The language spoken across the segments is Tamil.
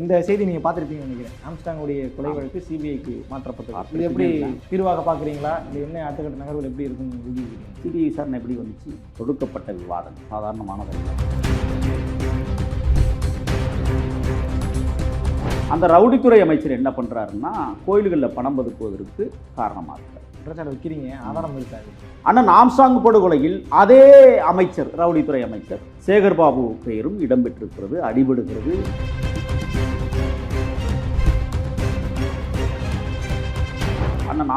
இந்த செய்தி நீங்கள் பார்த்துருப்பீங்கன்னு நினைக்கிறேன். ஆம்ஸ்டாங்குடைய கொலை வழக்கு சிபிஐக்கு மாற்றப்பட்டது. இது எப்படி? தீர்வாக பார்க்குறீங்களா? இது என்ன அடுத்த கட்ட நகர்வுகள் எப்படி இருக்குன்னு சிபிஐ விசாரணை எப்படி வந்துச்சு? தொடுக்கப்பட்ட விவாதம் சாதாரணமானதல்ல அந்த ரவுடித்துறை அமைச்சர் என்ன பண்ணுறாருன்னா கோயில்களில் பணம் பதுக்குவதற்கு காரணமாக இருக்கார் குற்றச்சாட்டு வைக்கிறீங்க ஆதாரம் இருக்காது அண்ணன் ஆம்சாங் படுகொலையில் அதே அமைச்சர் ரவுடித்துறை அமைச்சர் சேகர் பாபு பெயரும் இடம்பெற்றிருக்கிறது அடிபடுகிறது.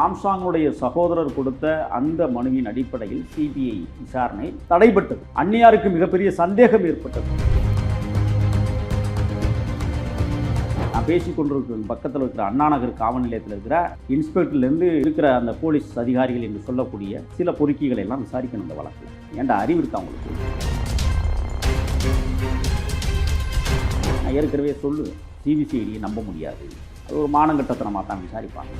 ஆம்சாங்குடைய சகோதரர் கொடுத்த அந்த மனுவின் அடிப்படையில் சிபிஐ விசாரணை தடைபட்டது. அந்நியாருக்கு மிகப்பெரிய சந்தேகம் ஏற்பட்டது. நான் பேசிக் கொண்டிருக்கிற பக்கத்தில் இருக்கிற அண்ணா நகர் காவல் நிலையத்தில் இருக்கிற இன்ஸ்பெக்டர்லேருந்து இருக்கிற அந்த போலீஸ் அதிகாரிகள் என்று சொல்லக்கூடிய சில பொறுக்கிகளை எல்லாம் விசாரிக்கணும் இந்த வழக்கில் ஏன்டா அறிவு இருக்கா உங்களுக்கு? நான் ஏற்கனவே சொல்லுவேன். சிபிசிஐடியை நம்ப முடியாது. அது ஒரு மானங்கட்டத்தனமாக தான் விசாரிப்பாங்க.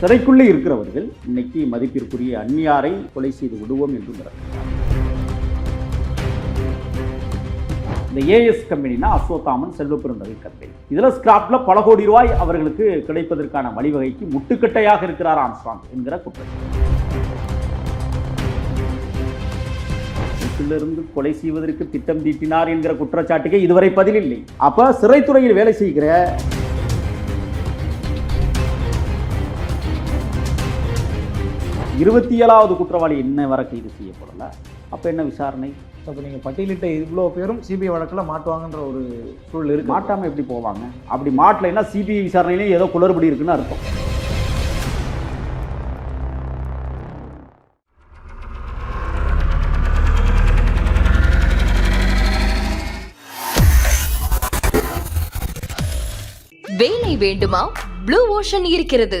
சிறைக்குள்ளே இருக்கிறவர்கள் இன்னைக்கு மதிப்பிற்குரிய அந்நியாரை கொலை செய்து விடுவோம் என்று இந்த ஏஎஸ் கம்பெனினா அசோத்தாமன் செல்வப்பெருந்தகை கம்பெனி இதில் ஸ்கிராப்ல பல கோடி ரூபாய் அவர்களுக்கு கிடைப்பதற்கான வழிவகைக்கு முட்டுக்கட்டையாக இருக்கிறார் ஆம்ஸ்ட்ராங் என்கிற குற்றம். வீட்டிலிருந்து கொலை செய்வதற்கு திட்டம் தீட்டினார் என்கிற குற்றச்சாட்டுக்கு இதுவரை பதில் இல்லை. அப்ப சிறைத்துறையில் வேலை செய்கிற இருபத்தி ஏழாவது குற்றவாளி என்ன வரை கைது செய்யப்படல. அப்ப என்ன விசாரணை? அப்போ நீங்கள் பட்டியலிட்ட இவ்வளோ பேரும் சிபிஐ வழக்கில் மாட்டுவாங்கன்ற ஒரு சூழல் இருக்கு. மாட்டாம எப்படி போவாங்க? அப்படி மாட்டலைன்னா சிபிஐ விசாரணையிலே ஏதோ குளறுபடி இருக்குன்னு அர்த்தம். வேலை வேண்டுமா? ப்ளூ ஓஷன் இருக்கிறது.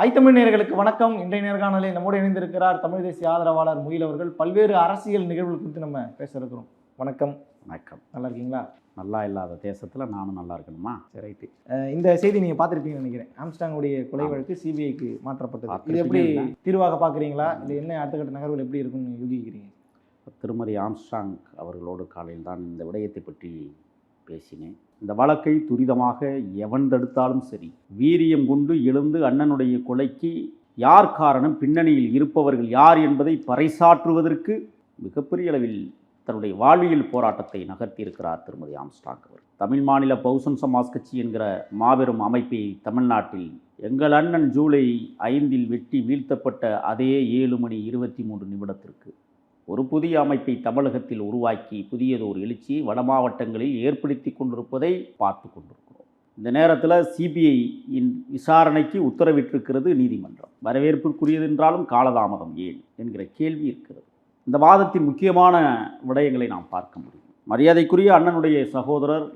ஐத்தமிழ் நேயர்களுக்கு வணக்கம். இன்றைய நேர்காணலில் நம்மோடு இணைந்திருக்கிறார் தமிழ் தேசிய ஆதரவாளர் முகில் அவர்கள். பல்வேறு அரசியல் நிகழ்வுகள் குறித்து நம்ம பேச இருக்கிறோம். வணக்கம். வணக்கம். நல்லா இருக்கீங்களா? நல்லா இல்லாத தேசத்துல நானும் நல்லா இருக்கணுமா? சரி ரைட்டு. இந்த செய்தி நீங்கள் பார்த்துருப்பீங்கன்னு நினைக்கிறேன். ஆம்ஸ்டாங்குடைய கொலை. வழக்கு சிபிஐக்கு மாற்றப்பட்டது. இது எப்படி? தீர்வாக பார்க்குறீங்களா? இது என்ன அடுத்த கட்ட நகர்வுகள் எப்படி இருக்குன்னு யூகிக்கிறீங்க? திருமதி ஆம்ஸ்ட்ராங் அவர்களோடு காலையில் தான் இந்த விடயத்தை பற்றி பேசினேன். இந்த வழக்கை துரிதமாக எவன் தடுத்தாலும் சரி வீரியம் கொண்டு எழுந்து அண்ணனுடைய கொலைக்கு யார் காரணம்? பின்னணியில் இருப்பவர்கள் யார் என்பதை பறைசாற்றுவதற்கு மிகப்பெரிய அளவில் தன்னுடைய வாழ்வியல் போராட்டத்தை நகர்த்தியிருக்கிறார் திருமதி ஆம்ஸ்டாங் அவர். தமிழ் மாநில பௌசன் சமாஜ் கட்சி என்கிற மாபெரும் அமைப்பை தமிழ்நாட்டில் எங்கள் அண்ணன் ஜூலை ஐந்தில் வெட்டி வீழ்த்தப்பட்ட அதே ஏழு மணி இருபத்தி மூன்று நிமிடத்திற்கு ஒரு புதிய அமைப்பை தமிழகத்தில் உருவாக்கி புதியதொரு எழுச்சி வட மாவட்டங்களில் ஏற்படுத்தி கொண்டிருப்பதை பார்த்து கொண்டிருக்கிறோம். இந்த நேரத்தில் சிபிஐ இன் விசாரணைக்கு உத்தரவிட்டிருக்கிறது நீதிமன்றம். வரவேற்புக்குரியது என்றாலும் காலதாமதம் ஏன் என்கிற கேள்வி இருக்கிறது. இந்த வாதத்தின் முக்கியமான விடயங்களை நாம் பார்க்க முடியும். மரியாதைக்குரிய அண்ணனுடைய சகோதரர்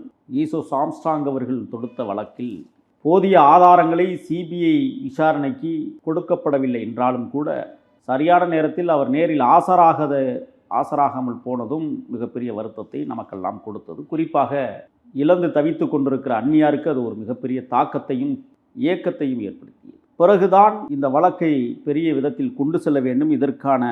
ஈசோ சாம்ஸ்டாங் அவர்கள் தொடுத்த வழக்கில் போதிய ஆதாரங்களை சிபிஐ விசாரணைக்கு கொடுக்கப்படவில்லை என்றாலும் கூட சரியான நேரத்தில் அவர் நேரில் ஆசராகாத ஆசராகாமல் போனதும் மிகப்பெரிய வருத்தத்தை நமக்கெல்லாம் கொடுத்தது. குறிப்பாக இழந்து தவித்து கொண்டிருக்கிற அந்நியாருக்கு அது ஒரு மிகப்பெரிய தாக்கத்தையும் இயக்கத்தையும் ஏற்படுத்தியது. பிறகுதான் இந்த வழக்கை பெரிய விதத்தில் கொண்டு செல்ல வேண்டும். இதற்கான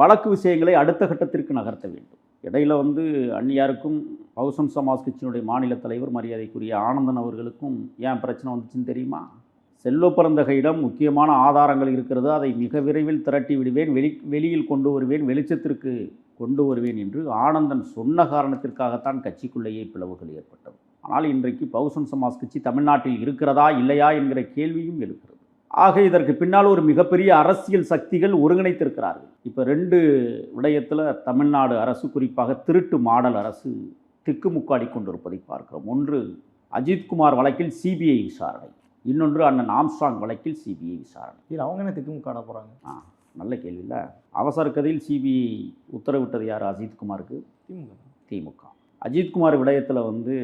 வழக்கு விஷயங்களை அடுத்த கட்டத்திற்கு நகர்த்த வேண்டும். இடையில வந்து அந்நியாருக்கும் பகுசன் சமாஜ் கட்சியினுடைய மாநில தலைவர் மரியாதைக்குரிய ஆனந்தன் அவர்களுக்கும் ஏன் பிரச்சனை வந்துச்சுன்னு தெரியுமா? செல்வ பிறந்தகையிடம் முக்கியமான ஆதாரங்கள் இருக்கிறது. அதை மிக விரைவில் திரட்டி விடுவேன். வெளி வெளியில் கொண்டு வருவேன். வெளிச்சத்திற்கு கொண்டு வருவேன் என்று ஆனந்தன் சொன்ன காரணத்திற்காகத்தான் கட்சிக்குள்ளேயே பிளவுகள் ஏற்பட்டது. ஆனால் இன்றைக்கு பகுசன் சமாஜ் கட்சி தமிழ்நாட்டில் இருக்கிறதா இல்லையா என்கிற கேள்வியும் எழுகிறது. ஆக இதற்கு பின்னால் ஒரு மிகப்பெரிய அரசியல் சக்திகள் ஒருங்கிணைத்திருக்கிறார்கள். இப்போ ரெண்டு விடயத்தில் தமிழ்நாடு அரசு குறிப்பாக திருட்டு மாடல் அரசு திக்குமுக்காடி கொண்டிருப்பதை பார்க்கிறோம். ஒன்று அஜித்குமார் வழக்கில் சிபிஐ விசாரணை. இன்னொன்று அண்ணன் ஆம்ஸ்ட்ராங் வழக்கில் சிபிஐ விசாரணை. இது அவங்க என்ன திக்குமுக்காட போகிறாங்க ஆ நல்ல கேள்வி இல்லை. அவசர கதையில் சிபிஐ உத்தரவிட்டது யார்? அஜித்குமாருக்கு திமுக. திமுக. அஜித்குமார் விடயத்தில் வந்து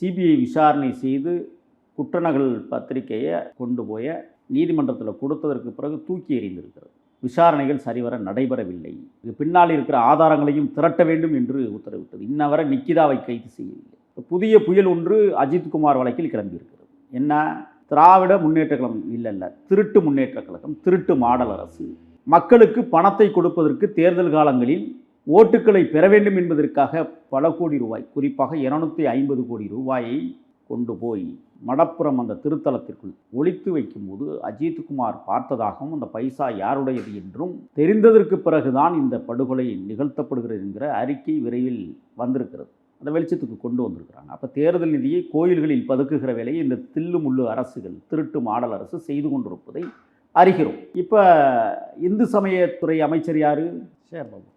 சிபிஐ விசாரணை செய்து குற்றநகல் பத்திரிகையை கொண்டு போய நீதிமன்றத்தில் கொடுத்ததற்கு பிறகு தூக்கி எறிந்திருக்கிறது. விசாரணைகள் சரிவர நடைபெறவில்லை. இது பின்னால் இருக்கிற ஆதாரங்களையும் திரட்ட வேண்டும் என்று உத்தரவிட்டது. இன்ன வரை நிக்கிதாவை கைது செய்யவில்லை. புதிய புயல் ஒன்று அஜித்குமார் வழக்கில் கிளம்பியிருக்கிறது. என்ன? திராவிட முன்னேற்ற கழகம் இல்லை இல்லை திருட்டு முன்னேற்ற கழகம் திருட்டு மாடல் அரசு. மக்களுக்கு பணத்தை கொடுப்பதற்கு தேர்தல் காலங்களில் ஓட்டுக்களை பெற வேண்டும் என்பதற்காக பல கோடி ரூபாய் குறிப்பாக இருநூத்தி ஐம்பது கோடி ரூபாயை கொண்டு போய் மடப்புறம் அந்த திருத்தலத்திற்குள் ஒழித்து வைக்கும்போது அஜித்குமார் பார்த்ததாகவும் அந்த பைசா யாருடையது என்றும் தெரிந்ததற்கு பிறகுதான் இந்த படுகொலை நிகழ்த்தப்படுகிறது என்கிற அறிக்கை விரைவில் வந்திருக்கிறது. அந்த வெளிச்சத்துக்கு கொண்டு வந்திருக்கிறாங்க. அப்போ தேர்தல் நிதியை கோயில்களில் பதுக்குகிற வேலையை இந்த தில்லு முள்ளு அரசுகள் திருட்டு மாடல் அரசு செய்து கொண்டிருப்பதை அறிகிறோம். இப்போ இந்து சமயத்துறை அமைச்சர் யாரு? சரி பாபு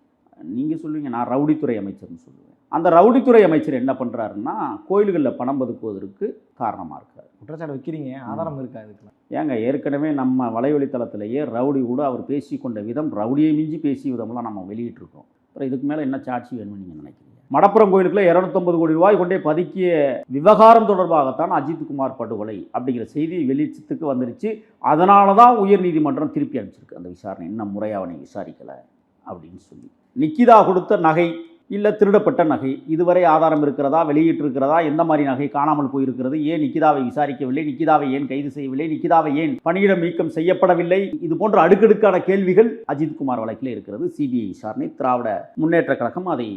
நீங்கள் சொல்லுவீங்க நான் ரவுடித்துறை அமைச்சர்னு சொல்லுவேன். அந்த ரவுடித்துறை அமைச்சர் என்ன பண்ணுறாருன்னா கோயில்களில் பணம் பதுக்குவதற்கு காரணமாக இருக்கார். குற்றச்சாட்டு வைக்கிறீங்க ஆதாரம் இருக்கா இதுக்குலாம் ஏங்க ஏற்கனவே நம்ம வலைவழி தளத்திலேயே ரவுடி கூட அவர் பேசி கொண்ட விதம் ரவுடியை மிஞ்சி பேசிய விதம்லாம் நம்ம வெளியிட்டிருக்கோம். அப்புறம் இதுக்கு மேலே என்ன சாட்சி வேணும்னு நீங்கள் நினைக்கிறீங்க? மடப்புறம் கோயிலுக்குள்ள இரநூத்தொம்பது கோடி ரூபாய் கொண்டே பதுக்கிய விவகாரம் தொடர்பாகத்தான் அஜித்குமார் படுகொலை அப்படிங்கிற செய்தி வெளிச்சத்துக்கு வந்துருச்சு. அதனால தான் உயர்நீதிமன்றம் திருப்பி அனுப்பிச்சிருக்கு. அந்த விசாரணை இன்னும் முறையாக அவனை விசாரிக்கலை அப்படின்னு சொல்லி. நிக்கிதா கொடுத்த நகை இல்லை திருடப்பட்ட நகை இதுவரை ஆதாரம் இருக்கிறதா வெளியிட்டிருக்கிறதா எந்த மாதிரி நகை காணாமல் போயிருக்கிறது ஏன் நிக்கிதாவை விசாரிக்கவில்லை நிக்கிதாவை ஏன் கைது செய்யவில்லை நிக்கிதாவை ஏன் பணியிடம் நீக்கம் செய்யப்படவில்லை இது போன்ற அடுக்கடுக்கான கேள்விகள் அஜித்குமார் வழக்கில் இருக்கிறது. சிபிஐ விசாரணை திராவிட முன்னேற்ற கழகம் அதை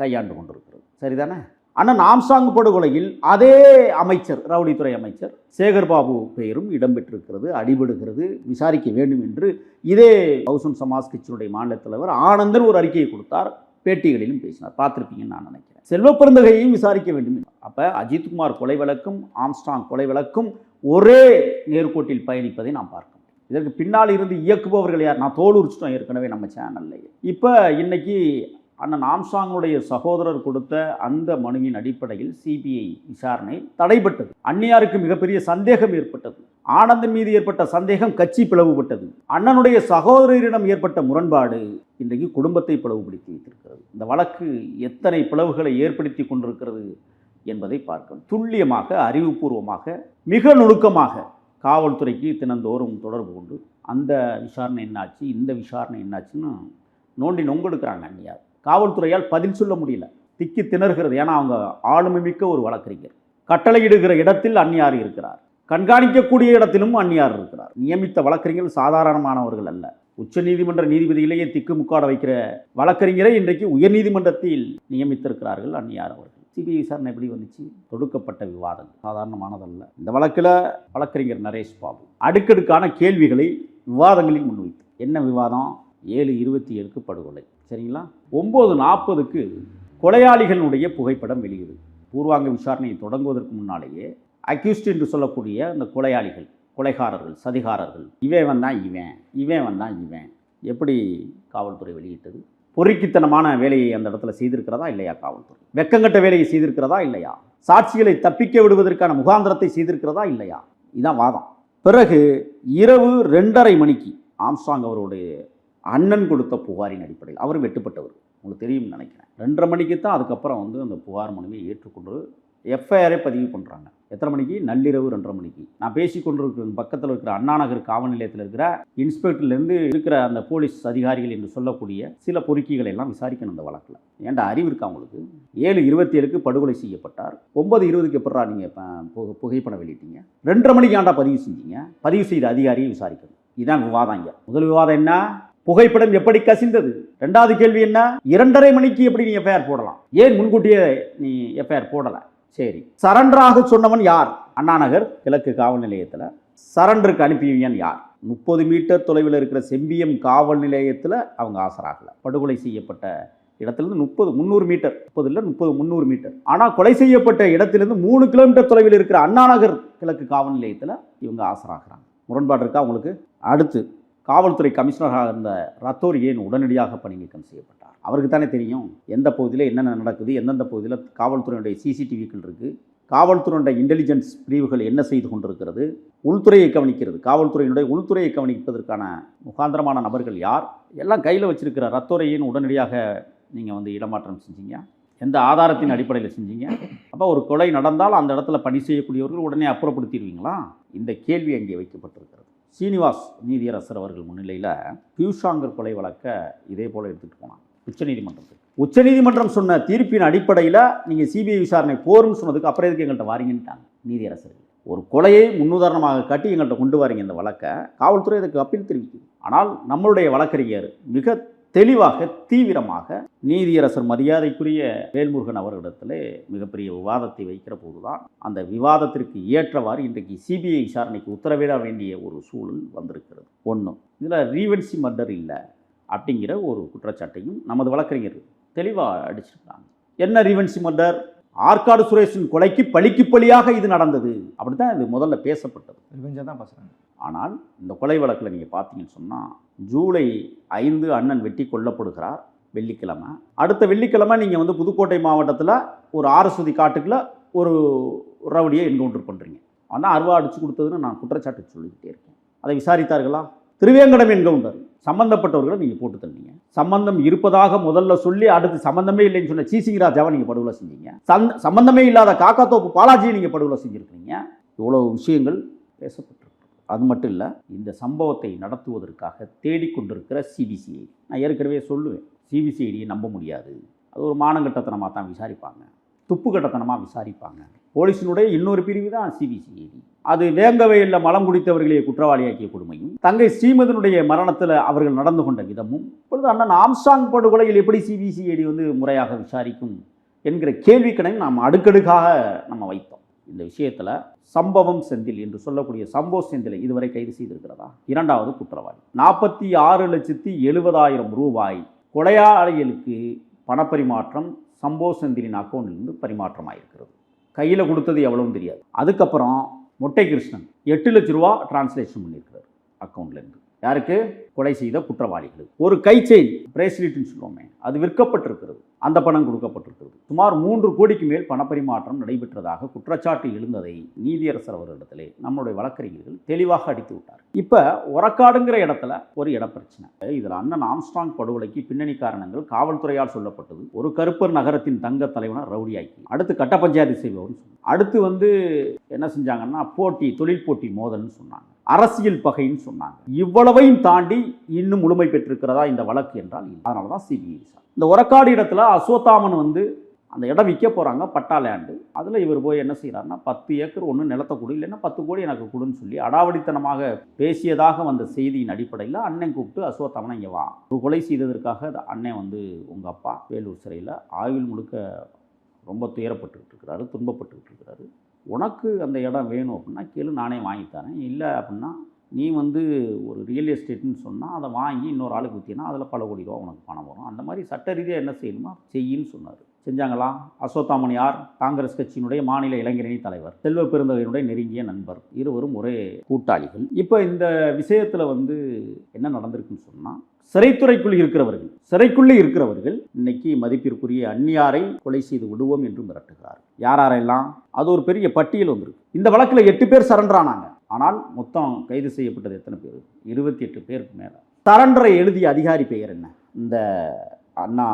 கையாண்டு கொண்டிருக்கிறது. சரிதானே? அண்ணன் நாம்சாங் படுகொலையில் அதே அமைச்சர் ரவுடித்துறை அமைச்சர் சேகர்பாபு பெயரும் இடம்பெற்றிருக்கிறது அடிபடுகிறது விசாரிக்க வேண்டும் என்று இதே பகுசன் சமாஜ் கட்சியினுடைய மாநில தலைவர் ஆனந்தன் ஒரு அறிக்கையை கொடுத்தார் பேட்டிகளிலும் பேசினார். பார்த்துருப்பீங்கன்னு நான் நினைக்கிறேன். செல்வ பெருந்தகையையும் விசாரிக்க வேண்டும் அப்போ அஜித்குமார் கொலை வழக்கும் ஆம்ஸ்டாங் கொலை வழக்கும் ஒரே நேர்கோட்டில் பயணிப்பதை நாம் பார்க்கணும் இதற்கு பின்னால் இருந்து இயக்குபவர்கள் யார்? நான் தோல் உரிச்சிட்டோம் ஏற்கனவே நம்ம சேனல்லையே இப்போ இன்னைக்கு அண்ணன் ஆம்சாங்குடைய சகோதரர் கொடுத்த அந்த மனுவின் அடிப்படையில் சிபிஐ விசாரணை தடைபட்டது. அன்னியாருக்கு மிகப்பெரிய சந்தேகம் ஏற்பட்டது. ஆனந்தன் மீது ஏற்பட்ட சந்தேகம் கட்சி பிளவுபட்டது. அண்ணனுடைய சகோதரரிடம் ஏற்பட்ட முரண்பாடு இன்றைக்கு குடும்பத்தை பிளவுபடுத்தி வைத்திருக்கிறது. இந்த வழக்கு எத்தனை பிளவுகளை ஏற்படுத்தி கொண்டிருக்கிறது என்பதை பார்க்கணும். துல்லியமாக அறிவுபூர்வமாக மிக நுணுக்கமாக காவல்துறைக்கு தினந்தோறும் தொடர்பு கொண்டு அந்த விசாரணை என்னாச்சு இந்த விசாரணை என்னாச்சுன்னு நோண்டி நொங்கெடுக்கிறாங்க அந்நியார். காவல்துறையால் பதில் சொல்ல முடியல. திக்கி திணறுகிறது. ஏன்னா அவங்க ஆளுமை மிக்க ஒரு வழக்கறிஞர். கட்டளையிடுகிற இடத்தில் அந்நியார் இருக்கிறார். கண்காணிக்கக்கூடிய இடத்திலும் அந்நியார் இருக்கிறார். நியமித்த வழக்கறிஞர்கள் சாதாரணமானவர்கள் அல்ல. உச்சநீதிமன்ற நீதிபதிகளையே திக்குமுக்காட வைக்கிற வழக்கறிஞரை இன்றைக்கு உயர்நீதிமன்றத்தில் நியமித்திருக்கிறார்கள் அந்நியார் அவர்கள். சிபிஐ விசாரணை எப்படி வந்துச்சு? தொடுக்கப்பட்ட விவாதங்கள் சாதாரணமானதல்ல. இந்த வழக்கில் வழக்கறிஞர் நரேஷ் பாபு அடுக்கடுக்கான கேள்விகளை விவாதங்களில் முன்வைத்து. என்ன விவாதம்? ஏழு இருபத்தி ஏழுக்கு படுகொலை. சரிங்களா? ஒம்பது நாற்பதுக்கு கொலையாளிகளுடைய புகைப்படம் வெளியிடுது. பூர்வாங்க விசாரணையை தொடங்குவதற்கு முன்னாலேயே அக்யூஸ்ட் என்று சொல்லக்கூடிய அந்த கொலையாளிகள் கொலைகாரர்கள் சதிகாரர்கள் இவன் வந்தான் இவன் இவன் வந்தான் இவன் எப்படி காவல்துறை வெளியிட்டது? பொறுக்கித்தனமான வேலையை அந்த இடத்துல செய்திருக்கிறதா இல்லையா காவல்துறை? வெக்கங்கட்ட வேலையை செய்திருக்கிறதா இல்லையா? சாட்சிகளை தப்பிக்க விடுவதற்கான முகாந்திரத்தை செய்திருக்கிறதா இல்லையா? இதான் வாதம். பிறகு இரவு ரெண்டரை மணிக்கு ஆம்ஸ்டாங் அவருடைய அண்ணன் கொடுத்த புகாரின் அடிப்படையில் அவர் வெட்டுப்பட்டவர். உங்களுக்கு தெரியும்னு நினைக்கிறேன். ரெண்டரை மணிக்கு தான் அதுக்கப்புறம் வந்து அந்த புகார் மனுவை ஏற்றுக்கொண்டு எஃப்ஐஆரே பதிவு பண்ணுறாங்க எத்தனை மணிக்கு? நள்ளிரவு ரெண்டரை மணிக்கு. நான் பேசி கொண்டிருக்கிற பக்கத்தில் இருக்கிற அண்ணா நகர் காவல் நிலையத்தில் இருக்கிற இன்ஸ்பெக்டர்லேருந்து இருக்கிற அந்த போலீஸ் அதிகாரிகள் என்று சொல்லக்கூடிய சில பொறுக்கிகளை எல்லாம் விசாரிக்கணும் அந்த வழக்கில். ஏன்டா அறிவு இருக்கா உங்களுக்கு? ஏழு இருபத்தி ஏழுக்கு படுகொலை செய்யப்பட்டார். ஒன்பது இருபதுக்கு எப்படா நீங்கள் புகைப்படம் வெளியிட்டீங்க? ரெண்டரை மணிக்கு ஆண்டா பதிவு செஞ்சீங்க? பதிவு செய்த அதிகாரியை விசாரிக்கணும். இதுதான் விவாதம் இங்கே. முதல் விவாதம் என்ன? புகைப்படம் எப்படி கசிந்தது? ரெண்டாவது கேள்வி என்ன? இரண்டரை மணிக்கு எப்படி நீ எஃப்ஐஆர் போடலாம்? ஏன் முன்கூட்டியே நீ எஃப்ஐஆர் போடலை? சரி. சரண்டராக சொன்னவன் யார்? அண்ணாநகர் கிழக்கு காவல் நிலையத்தில். சரண்டருக்கு அனுப்பியவன் யார்? முப்பது மீட்டர் தொலைவில் இருக்கிற செம்பியம் காவல் நிலையத்தில் அவங்க ஆசராகலை. படுகொலை செய்யப்பட்ட இடத்துலேருந்து முப்பது முந்நூறு மீட்டர். முப்பது இல்லை முப்பது முந்நூறு மீட்டர். ஆனால் கொலை செய்யப்பட்ட இடத்திலிருந்து மூணு கிலோமீட்டர் தொலைவில் இருக்கிற அண்ணாநகர் கிழக்கு காவல் நிலையத்தில் இவங்க ஆசராகிறாங்க. முரண்பாடு இருக்கா அவங்களுக்கு அடுத்து காவல்துறை கமிஷனராக இருந்த ரத்தோர் ஏன் உடனடியாக பணி நீக்கம் செய்யப்பட்டார்? அவருக்கு தானே தெரியும் எந்த பகுதியில் என்னென்ன நடக்குது எந்தெந்த பகுதியில் காவல்துறையினுடைய சிசிடிவிக்கள் இருக்குது காவல்துறையினுடைய இன்டெலிஜென்ஸ் பிரிவுகள் என்ன செய்து கொண்டிருக்கிறது உள்துறையை கவனிக்கிறது காவல்துறையினுடைய உள்துறையை கவனிப்பதற்கான முகாந்திரமான நபர்கள் யார் எல்லாம் கையில் வச்சிருக்கிற ரத்தோரையின் உடனடியாக நீங்கள் வந்து இடமாற்றம் செஞ்சீங்க? எந்த ஆதாரத்தின் அடிப்படையில் செஞ்சீங்க? அப்போ ஒரு கொலை நடந்தால் அந்த இடத்துல பணி செய்யக்கூடியவர்கள் உடனே அப்புறப்படுத்திடுவீங்களா? இந்த கேள்வி அங்கே வைக்கப்பட்டிருக்கிறது. சீனிவாஸ் நீதியரசர் அவர்கள் முன்னிலையில் பியூஷாங்கர் கொலை வழக்கை இதே போல் எடுத்துகிட்டு போனாங்க உச்சநீதிமன்றத்துக்கு. உச்சநீதிமன்றம் சொன்ன தீர்ப்பின் அடிப்படையில் நீங்கள் சிபிஐ விசாரணை போரும்னு சொன்னதுக்கு அப்புறம் எதுக்கு எங்கள்கிட்ட வாரீங்கன்ட்டாங்க நீதியரசர்கள். ஒரு கொலையை முன்னுதாரணமாக காட்டி எங்கள்கிட்ட கொண்டு வரீங்க இந்த வழக்கை. காவல்துறை இதுக்கு அப்பீல் தெரிவிக்குது. ஆனால் நம்மளுடைய வழக்கறிஞர் மிக தெளிவாக தீவிரமாக நீதியரசர் மரியாதைக்குரிய வேல்முருகன் அவர்களிடத்திலே மிகப்பெரிய விவாதத்தை வைக்கிற போதுதான் அந்த விவாதத்திற்கு ஏற்றவாறு இன்றைக்கு சிபிஐ விசாரணைக்கு உத்தரவிட வேண்டிய ஒரு சூழல் வந்திருக்கிறது. ஒன்று இதில் ரீவென்சி மர்டர் இல்லை அப்படிங்கிற ஒரு குற்றச்சாட்டையும் நமது வழக்கறிஞர் தெளிவாக அடிச்சிருக்காங்க என்ன ரீவென்சி மர்டர் ஆற்காடு சுரேஷின் கொலைக்கு பழிக்கு பழியாக இது நடந்தது. அப்படி தான் இது முதல்ல பேசப்பட்டது. ரிவெஞ்சாக தான் பேசுகிறாங்க ஆனால் இந்த கொலை வழக்கில் நீங்கள் பார்த்தீங்கன்னு சொன்னால் ஜூலை ஐந்து அண்ணன் வெட்டி கொல்லப்படுகிறார் வெள்ளிக்கிழமை. அடுத்த வெள்ளிக்கிழமை நீங்கள் வந்து புதுக்கோட்டை மாவட்டத்தில் ஒரு ஆரஸ்வதி காட்டுக்குள்ளே ஒரு ரவுடியை என்கவுண்டர் பண்ணுறீங்க ஆனால் அருவா அடிச்சு கொடுத்ததுன்னு நான் குற்றச்சாட்டு சொல்லிக்கிட்டே இருக்கேன். அதை விசாரித்தார்களா? திருவேங்கடம் என்கவுண்டர். சம்பந்தப்பட்டவர்களை நீங்கள் போட்டு தந்தீங்க சம்பந்தம் இருப்பதாக முதல்ல சொல்லி அடுத்து சம்பந்தமே இல்லைன்னு சொன்ன சீசிங் ராஜாவை நீங்கள் படுகொலை செஞ்சீங்க. சந் சம்பந்தமே இல்லாத காக்காத்தோப்பு பாலாஜியை நீங்கள் படுகொலை செஞ்சுருக்கீங்க இவ்வளோ விஷயங்கள் பேசப்பட்டு அது மட்டும் இல்லை இந்த சம்பவத்தை நடத்துவதற்காக தேடிக்கொண்டிருக்கிற சிபிசிஐடி நான் ஏற்கனவே சொல்லுவேன் சிபிசிஐடியை நம்ப முடியாது. அது ஒரு மானங்கட்டத்தனமாக தான் விசாரிப்பாங்க. துப்பு கட்டத்தனமாக விசாரிப்பாங்க. போலீஸினுடைய இன்னொரு பிரிவு தான் சிபிசிஐடி அது வேங்கவையில் மலம் குடித்தவர்களே குற்றவாளியாக்கிய கொடுமையும் தங்கை ஸ்ரீமதனுடைய மரணத்தில் அவர்கள் நடந்து கொண்ட விதமும் இப்பொழுது அண்ணன் ஆம்சாங் படுகொலையில் எப்படி சிபிசிஐடி வந்து முறையாக விசாரிக்கும் என்கிற கேள்விக்கணையும் நாம் அடுக்கடுக்காக நம்ம வைத்தோம். இந்த விஷயத்தில் சம்பவம் செந்தில் என்று சொல்லக்கூடிய சம்பவ செந்திலை இதுவரை கைது செய்திருக்கிறதா? இரண்டாவது குற்றவாளி. நாற்பத்தி ஆறு லட்சத்தி எழுபதாயிரம் ரூபாய் கொலையாளிகளுக்கு பணப்பரிமாற்றம் சம்போ செந்திலின் அக்கௌண்ட்லேருந்து பரிமாற்றமாயிருக்கிறது. கையில் கொடுத்தது எவ்வளவும் தெரியாது. அதுக்கப்புறம் மொட்டை கிருஷ்ணன் எட்டு லட்ச ரூபா டிரான்ஸ்லேஷன் பண்ணியிருக்கிறார் அக்கௌண்ட்லேருந்து யாருக்கு? கொலை செய்த குற்றவாளிகள் ஒரு கை செயின் பிரேஸ்லெட்னு சொல்லுவோமே அது விற்கப்பட்டிருக்கிறது. அந்த பணம் கொடுக்கப்பட்டிருக்கிறது. சுமார் மூன்று கோடிக்கு மேல் பணப்பரிமாற்றம் நடைபெற்றதாக குற்றச்சாட்டு எழுந்ததை நீதியரசர் அவர்களிடத்திலே நம்மளுடைய வழக்கறிஞர்கள் தெளிவாக அடித்து விட்டார். இப்போ ஒரக்காடுங்கிற இடத்துல ஒரு இட பிரச்சனை இதில் அண்ணன் ஆம்ஸ்ட்ராங் படுகொலைக்கு பின்னணி காரணங்கள் காவல்துறையால் சொல்லப்பட்டது. ஒரு கருப்பர் நகரத்தின் தங்க தலைவனை ரவுடியாக்கி. அடுத்து கட்ட பஞ்சாயத்து செய்பவர்னு சொன்னாங்க அடுத்து வந்து என்ன செஞ்சாங்கன்னா போட்டி தொழில் போட்டி மோதல்னு சொன்னாங்க. அரசியல் பகைன்னு சொன்னாங்க. இவ்வளவையும் தாண்டி இன்னும் முழுமை பெற்றிருக்கிறதா இந்த வழக்கு என்றால் அதனால தான் சிபிஐ சார். இந்த உரக்காடு இடத்துல அசோத்தாமன் வந்து அந்த இடம் விற்க போகிறாங்க பட்டா லேண்டு அதில் இவர் போய் என்ன செய்கிறாருன்னா பத்து ஏக்கர் ஒன்று நிலத்தை கொடு இல்லைன்னா பத்து கோடி எனக்கு கொடுன்னு சொல்லி அடாவடித்தனமாக பேசியதாக வந்த செய்தியின் அடிப்படையில் அண்ணன் கூப்பிட்டு அசோத்தாமனை இங்கே வா. ஒரு கொலை செய்ததற்காக அந்த அண்ணன் வந்து உங்கள் அப்பா வேலூர் சிறையில் ஆயுள் முழுக்க ரொம்ப துயரப்பட்டுக்கிட்டு இருக்கிறாரு துன்பப்பட்டுக்கிட்டு இருக்கிறாரு. உனக்கு அந்த இடம் வேணும் அப்படின்னா கேளு நானே வாங்கி தரேன். இல்லை அப்படின்னா நீ வந்து ஒரு ரியல் எஸ்டேட்னு சொன்னால் அதை வாங்கி இன்னொரு ஆளுக்கு விற்றீங்கன்னா அதில் பல கோடி ரூபா உனக்கு பணம் வரும். அந்த மாதிரி சட்ட ரீதியாக என்ன செய்யணுமா செய்யின்னு சொன்னார். செஞ்சாங்களா? அசோத்தாமணியார் காங்கிரஸ் கட்சியினுடைய மாநில இளைஞரணி தலைவர். செல்வ பெருந்தகையினுடைய நெருங்கிய நண்பர். இருவரும் ஒரே கூட்டாளிகள். இப்போ இந்த விஷயத்தில் வந்து என்ன நடந்திருக்குன்னு சொன்னால் சிறைத்துறைக்குள் இருக்கிறவர்கள் சிறைக்குள்ளே இருக்கிறவர்கள் இன்னைக்கு மதிப்பிற்குரிய அந்நியாரை கொலை செய்து விடுவோம் என்று மிரட்டுகிறார். யார் யாரெல்லாம் அது ஒரு பெரிய பட்டியல் வந்திருக்கு. இந்த வழக்கில் எட்டு பேர் சரண்டரானாங்க. ஆனால் மொத்தம் கைது செய்யப்பட்டது எத்தனை பேர்? இருபத்தி எட்டு பேருக்கு மேலே. சரண்டரை எழுதிய அதிகாரி பெயர் என்ன? இந்த அண்ணா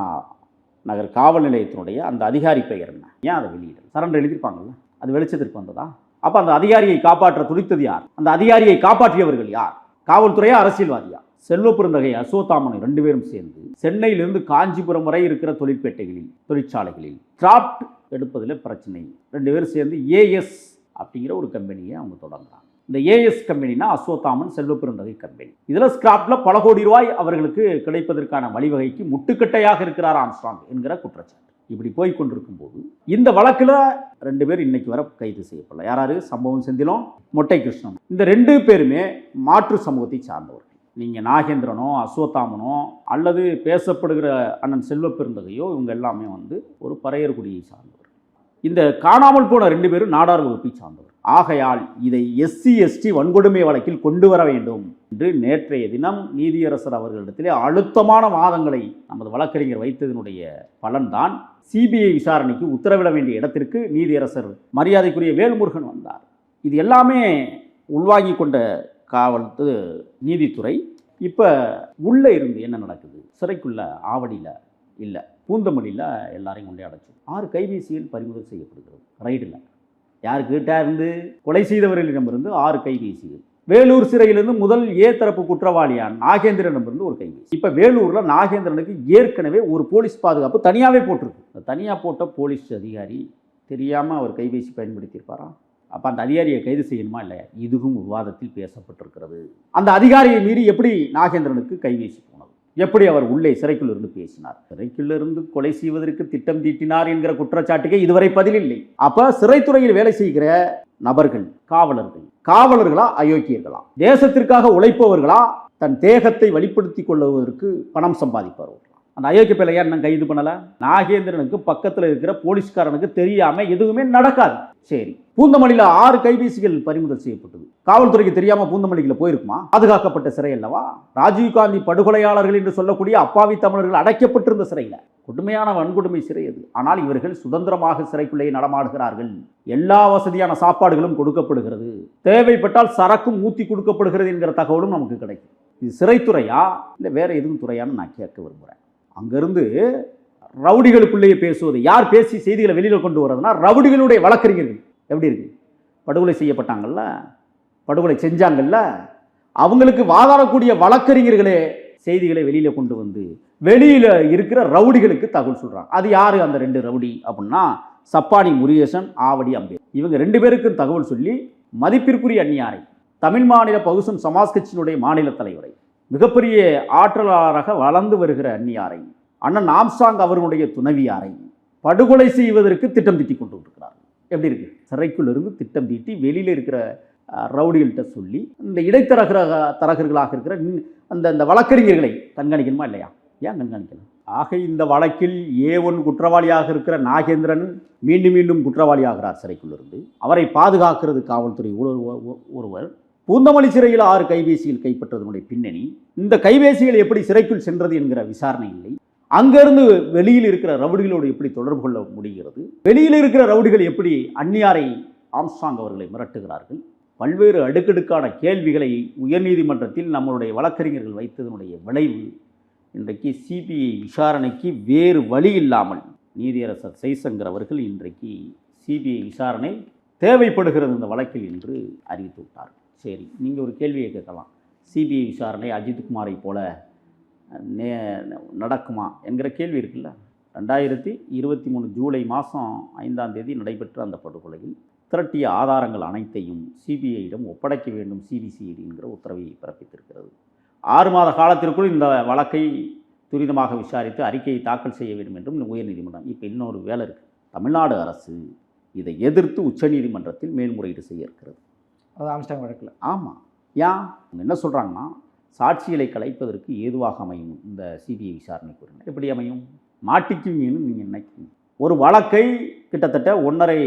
நகர் காவல் நிலையத்தினுடைய அந்த அதிகாரி பெயர் என்ன? ஏன் அதை வெளியிடல? சரண்டர் எழுதியிருப்பாங்கல்ல. அது வெளிச்சத்திற்கு வந்ததா? அப்போ அந்த அதிகாரியை காப்பாற்ற துடித்தது யார்? அந்த அதிகாரியை காப்பாற்றியவர்கள் யார்? காவல்துறையா அரசியல்வாதியா? செல்வப்பெருந்தகை அசோத்தாமன் ரெண்டு பேரும் சேர்ந்து சென்னையிலிருந்து காஞ்சிபுரம் வரை இருக்கிற தொழிற்பேட்டைகளில் தொழிற்சாலைகளில் கிராப்ட் எடுப்பதில் பிரச்சனை. ரெண்டு பேரும் சேர்ந்து ஏஎஸ் அப்படிங்கிற ஒரு கம்பெனியை அவங்க தொடங்குறாங்க. இந்த ஏஎஸ் கம்பெனினா அசோத்தாமன் செல்வப்பெருந்தகை கம்பெனி இதில் ஸ்கிராப்டில் பல கோடி ரூபாய் அவர்களுக்கு கிடைப்பதற்கான வழிவகைக்கு முட்டுக்கட்டையாக இருக்கிறார் ஆம்ஸ்ட்ராங் என்கிற குற்றச்சாட்டு. இப்படி போய் கொண்டிருக்கும் போது இந்த வழக்கில் ரெண்டு பேர் இன்னைக்கு வர கைது செய்யப்படல. யாராரு சம்பவம் செந்திலும் மொட்டை கிருஷ்ணன். இந்த ரெண்டு பேருமே மாற்று சமூகத்தை சார்ந்தவர்கள். நீங்கள் நாகேந்திரனோ அஸ்வத்தாமனோ அல்லது பேசப்படுகிற அண்ணன் செல்வப்பெருந்தகையோ இவங்க எல்லாமே வந்து ஒரு பறையர் குடியை சார்ந்தவர். இந்த காணாமல் போன ரெண்டு பேரும் நாடார் வகுப்பை சார்ந்தவர். ஆகையால் இதை எஸ்சி எஸ்டி வன்கொடுமை வழக்கில் கொண்டு வர வேண்டும் என்று நேற்றைய தினம் நீதியரசர் அவர்களிடத்திலே அழுத்தமான வாதங்களை நமது வழக்கறிஞர் வைத்ததனுடைய பலன்தான் சிபிஐ விசாரணைக்கு உத்தரவிட வேண்டிய இடத்திற்கு நீதியரசர் மரியாதைக்குரிய வேல்முருகன் வந்தார். இது எல்லாமே உள்வாங்கி கொண்ட காவல்து நீதித்துறை. இப்போ உள்ளே இருந்து என்ன நடக்குது? சிறைக்குள்ள ஆவடியில் இல்லை பூந்தமல்லியில் எல்லாரையும் கொண்டே அடைச்சு. ஆறு கைபேசியில் பறிமுதல் செய்யப்படுகிறது ரைடில் யாருக்கிட்ட இருந்து? கொலை செய்தவர்களிடமிருந்து ஆறு கைபேசிகள் வேலூர் சிறையிலிருந்து முதல் ஏ தரப்பு குற்றவாளியான் நாகேந்திரனிடமிருந்து ஒரு கைபேசி இப்போ வேலூரில் நாகேந்திரனுக்கு ஏற்கனவே ஒரு போலீஸ் பாதுகாப்பு தனியாகவே போட்டிருக்கு. தனியாக போட்ட போலீஸ் அதிகாரி தெரியாமல் அவர் கைபேசி பயன்படுத்தியிருப்பாராம் அப்போ அந்த அதிகாரியை கைது செய்யணுமா இல்லையா? இதுவும் விவாதத்தில் பேசப்பட்டிருக்கிறது. அந்த அதிகாரியை மீறி எப்படி நாகேந்திரனுக்கு கைவீசி போனது? எப்படி அவர் உள்ளே சிறைக்குள் இருந்து பேசினார்? சிறைக்குள்ள இருந்து கொலை செய்வதற்கு திட்டம் தீட்டினார் என்கிற குற்றச்சாட்டுக்கே இதுவரை பதில் இல்லை. அப்ப சிறைத்துறையில் வேலை செய்கிற நபர்கள் காவலர்கள் காவலர்களா அயோக்கியர்களா? தேசத்திற்காக உழைப்பவர்களா? தன் தேகத்தை வெளிப்படுத்திக் கொள்வதற்கு பணம் சம்பாதிப்பவர்கள்? அந்த அயோக்கிய பிள்ளையா இன்னும் கைது பண்ணல. நாகேந்திரனுக்கு பக்கத்தில் இருக்கிற போலீஸ்காரனுக்கு தெரியாம எதுவுமே நடக்காது. சரி. பூந்தமல்லியில் ஆறு கைபேசிகள் பறிமுதல் செய்யப்பட்டது. காவல்துறைக்கு தெரியாம பூந்தமல்லிக்குள்ள போயிருக்குமா? பாதுகாக்கப்பட்ட சிறை அல்லவா? ராஜீவ்காந்தி படுகொலையாளர்கள் என்று சொல்லக்கூடிய அப்பாவி தமிழர்கள் அடைக்கப்பட்டிருந்த சிறையில. கொடுமையான வன்கொடுமை சிறை அது. ஆனால் இவர்கள் சுதந்திரமாக சிறைக்குள்ளே நடமாடுகிறார்கள். எல்லா வசதியான சாப்பாடுகளும் கொடுக்கப்படுகிறது. தேவைப்பட்டால் சரக்கும் ஊத்தி கொடுக்கப்படுகிறது என்கிற தகவலும் நமக்கு கிடைக்கும். இது சிறைத்துறையா இல்லை வேற எதுவும் துறையான்னு நான் கேட்க விரும்புகிறேன் அங்கிருந்து ரவுடிகளுக்குள்ளேயே பேசுவது. யார் பேசி செய்திகளை வெளியில் கொண்டு வரதுன்னா ரவுடிகளுடைய வழக்கறிஞர்கள். எப்படி இருக்கு? படுகொலை செய்யப்பட்டாங்கல்ல? படுகொலை செஞ்சாங்கல்ல? அவங்களுக்கு வாதாடக்கூடிய வழக்கறிஞர்களே செய்திகளை வெளியில் கொண்டு வந்து வெளியில் இருக்கிற ரவுடிகளுக்கு தகவல் சொல்கிறாங்க அது யார்? அந்த ரெண்டு ரவுடி அப்படின்னா சப்பானி முருகேசன் ஆவடி அம்பேர் இவங்க ரெண்டு பேருக்கும் தகவல் சொல்லி மதிப்பிற்குரிய அந்நியாரை தமிழ் மாநில பகுசன் சமாஜ் கட்சியினுடைய மாநில தலைவரை மிகப்பெரிய ஆற்றலாளராக வளர்ந்து வருகிற அந்நியாரை அண்ணன் ஆம்சாங் அவர்களுடைய துணைவியாரை படுகொலை செய்வதற்கு திட்டம் தீட்டி கொண்டு இருக்கிறார் எப்படி இருக்கு? சிறைக்குள்ளிருந்து திட்டம் தீட்டி வெளியில் இருக்கிற ரவுடிகள்கிட்ட சொல்லி இந்த இடைத்தரகர தரகர்களாக இருக்கிற அந்த அந்த வழக்கறிஞர்களை கண்காணிக்கணுமா இல்லையா? ஏன் கண்காணிக்கணும் ஆக இந்த வழக்கில் ஏ ஒன் குற்றவாளியாக இருக்கிற நாகேந்திரன் மீண்டும் மீண்டும் குற்றவாளியாகிறார் சிறைக்குள்ளிருந்து. அவரை பாதுகாக்கிறது காவல்துறை ஒருவர். பூந்தமல்லி சிறையில் ஆறு கைபேசிகள் கைப்பற்றதனுடைய பின்னணி இந்த கைபேசிகள் எப்படி சிறைக்குள் சென்றது என்கிற விசாரணை இல்லை. அங்கிருந்து வெளியில் இருக்கிற ரவுடிகளோடு எப்படி தொடர்பு கொள்ள முடிகிறது? வெளியில் இருக்கிற ரவுடிகள் எப்படி அந்நியாரை ஆம்ஸ்டாங் அவர்களை மிரட்டுகிறார்கள்? பல்வேறு அடுக்கடுக்கான கேள்விகளை உயர்நீதிமன்றத்தில் நம்மளுடைய வழக்கறிஞர்கள் வைத்ததனுடைய விளைவு இன்றைக்கு சிபிஐ விசாரணைக்கு வேறு வழி இல்லாமல் நீதியரசர் ஜெய்சங்கர் அவர்கள் இன்றைக்கு சிபிஐ விசாரணை தேவைப்படுகிறது இந்த வழக்கில் என்று அறிவித்து விட்டார் சரி நீங்கள் ஒரு கேள்வியை கேட்கலாம். சிபிஐ விசாரணை அஜித்குமாரை போல நே நடக்குமா என்கிற கேள்வி இருக்குல்ல. ரெண்டாயிரத்தி இருபத்தி மூணு ஜூலை மாதம் ஐந்தாம் தேதி நடைபெற்ற அந்த படுகொலையில் திரட்டிய ஆதாரங்கள் அனைத்தையும் சிபிஐயிடம் ஒப்படைக்க வேண்டும் சிபிசிஐடி என்கிற உத்தரவை பிறப்பித்திருக்கிறது. ஆறு மாத காலத்திற்குள் இந்த வழக்கை துரிதமாக விசாரித்து அறிக்கையை தாக்கல் செய்ய வேண்டும் என்றும் உயர்நீதிமன்றம் இப்போ இன்னொரு வேலை இருக்குது தமிழ்நாடு அரசு இதை எதிர்த்து உச்சநீதிமன்றத்தில் மேல்முறையீடு செய்ய இருக்கிறது. அது ஆம்ஸ்டாங் வழக்கில். ஆமாம் ஏன்? அவங்க என்ன சொல்கிறாங்கன்னா சாட்சிகளை கலைப்பதற்கு ஏதுவாக அமையும்? இந்த சிபிஐ விசாரணை கூறின எப்படி அமையும்? மாட்டிக்குவீங்கன்னு நீங்கள் நினைக்கிறீங்க. ஒரு வழக்கை கிட்டத்தட்ட ஒன்றரை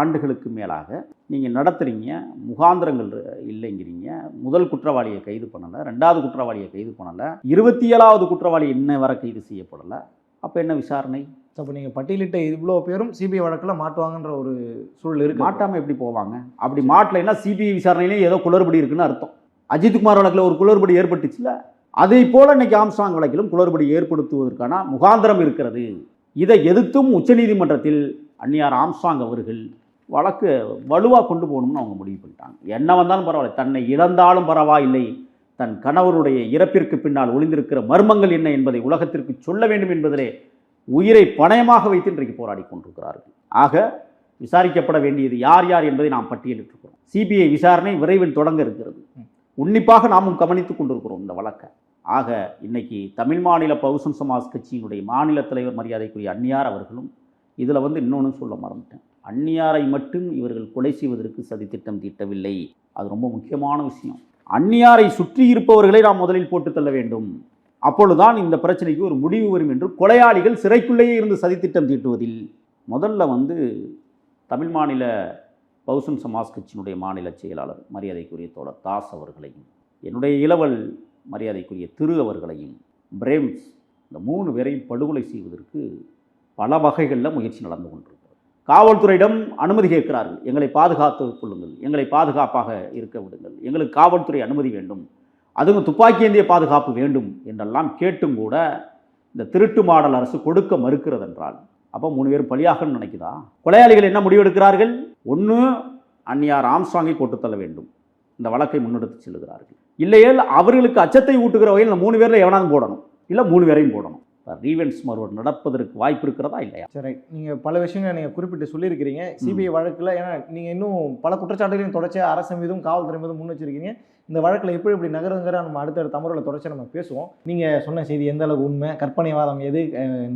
ஆண்டுகளுக்கு மேலாக நீங்கள் நடத்துகிறீங்க முகாந்திரங்கள் இல்லைங்கிறீங்க முதல் குற்றவாளியை கைது பண்ணலை ரெண்டாவது குற்றவாளியை கைது பண்ணலை இருபத்தி ஏழாவது குற்றவாளி இன்ன வரை கைது செய்யப்படலை அப்போ என்ன விசாரணை? அப்போ நீங்கள் பட்டியலிட்ட இவ்வளோ பேரும் சிபிஐ வழக்கில் மாட்டுவாங்கன்ற ஒரு சூழல் இருக்குது மாட்டாமல் எப்படி போவாங்க? அப்படி மாட்டலைன்னா சிபிஐ விசாரணையிலேயே ஏதோ குளறுபடி இருக்குன்னு அர்த்தம். அஜித்குமார் வழக்கில் ஒரு குளறுபடி ஏற்பட்டுச்சுல அதை போல் இன்னைக்கு ஆம்ஸ்டாங் வழக்கிலும் குளறுபடி ஏற்படுத்துவதற்கான முகாந்திரம் இருக்கிறது. இதை எதிர்த்தும் உச்சநீதிமன்றத்தில் அந்நியார் ஆம்ஸ்டாங் அவர்கள் வழக்கு வலுவாக கொண்டு போகணும்னு அவங்க முடிவு பண்ணிட்டாங்க. என்ன வந்தாலும் பரவாயில்லை. தன்னை இழந்தாலும் பரவாயில்லை. தன் கணவருடைய இறப்பிற்கு பின்னால் ஒளிந்திருக்கிற மர்மங்கள் என்ன என்பதை உலகத்திற்கு சொல்ல வேண்டும் என்பதிலே உயிரை பணயமாக வைத்து இன்றைக்கு போராடி கொண்டிருக்கிறார்கள். ஆக விசாரிக்கப்பட வேண்டியது யார் யார் என்பதை நாம் பட்டியலிட்டிருக்கிறோம். சிபிஐ விசாரணை விரைவில் தொடங்க இருக்கிறது. உன்னிப்பாக நாமும் கவனித்துக் கொண்டிருக்கிறோம் இந்த வழக்கை. ஆக இன்னைக்கு தமிழ் மாநில பகுசன் சமாஜ் கட்சியினுடைய மாநில தலைவர் மரியாதைக்குரிய அந்நியார் அவர்களும் இதில் வந்து இன்னொன்று சொல்ல மறந்துட்டேன். அந்நியாரை மட்டும் இவர்கள் கொலை செய்வதற்கு சதித்திட்டம் தீட்டவில்லை. அது ரொம்ப முக்கியமான விஷயம். அந்நியாரை சுற்றி இருப்பவர்களை நாம் முதலில் போட்டு தள்ள வேண்டும். அப்பொழுதுதான் இந்த பிரச்சனைக்கு ஒரு முடிவு வரும் என்று கொலையாளிகள் சிறைக்குள்ளேயே இருந்து சதித்திட்டம் தீட்டுவதில். முதல்ல வந்து தமிழ் மாநில பகுசன் சமாஜ் கட்சியினுடைய மாநில செயலாளர் மரியாதைக்குரிய தோழர் தாஸ் அவர்களையும் என்னுடைய இளவல் மரியாதைக்குரிய திரு அவர்களையும் பிரேம்ஸ் இந்த மூணு பேரையும் படுகொலை செய்வதற்கு பல வகைகளில் முயற்சி நடந்து கொண்டிருக்கிறது. காவல்துறையிடம் அனுமதி கேட்கிறார்கள். எங்களை பாதுகாத்துக் கொள்ளுங்கள். எங்களை பாதுகாப்பாக இருக்க விடுங்கள். எங்களுக்கு காவல்துறை அனுமதி வேண்டும். அதுவும் துப்பாக்கி ஏந்திய பாதுகாப்பு வேண்டும் என்றெல்லாம் கேட்டும் கூட இந்த திருட்டு மாடல் அரசு கொடுக்க மறுக்கிறது என்றால் அப்போ மூணு பேரும் பலியாகன்னு நினைக்குதா? கொலையாளிகள் என்ன முடிவெடுக்கிறார்கள்? ஒன்று அந்நியார் ஆம்சாங்கை கொட்டுத்தள்ள வேண்டும். இந்த வழக்கை முன்னெடுத்து செல்கிறார்கள் இல்லையேல் அவர்களுக்கு அச்சத்தை ஊட்டுகிற வகையில் இந்த மூணு பேரில் எவனாலும் போடணும். இல்லை மூணு பேரையும் போடணும். ரீவென்ஸ் மறுவர் நடப்பதற்கு வாய்ப்பு இருக்கிறதா இல்லையா? சரி நீங்கள் பல விஷயங்களை நீங்கள் குறிப்பிட்டு சொல்லியிருக்கிறீங்க. சிபிஐ வழக்கில் ஏன்னா நீங்கள் இன்னும் பல குற்றச்சாட்டுகளையும் தொடர்ச்சியாக அரசு மீதும் காவல்துறை மீதும் முன் வச்சிருக்கீங்க. இந்த வழக்கில் எப்படி எப்படி நகருங்கிற நம்ம அடுத்தடுத்த அமர்வில் தொடர்ச்சியாக நம்ம பேசுவோம். நீங்கள் சொன்ன செய்தி எந்த அளவுக்கு உண்மை கற்பனைவாதம் எது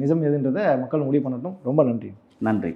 நிஜம் எதுன்றதை மக்கள் முடிவு பண்ணட்டும். ரொம்ப நன்றி. நன்றி.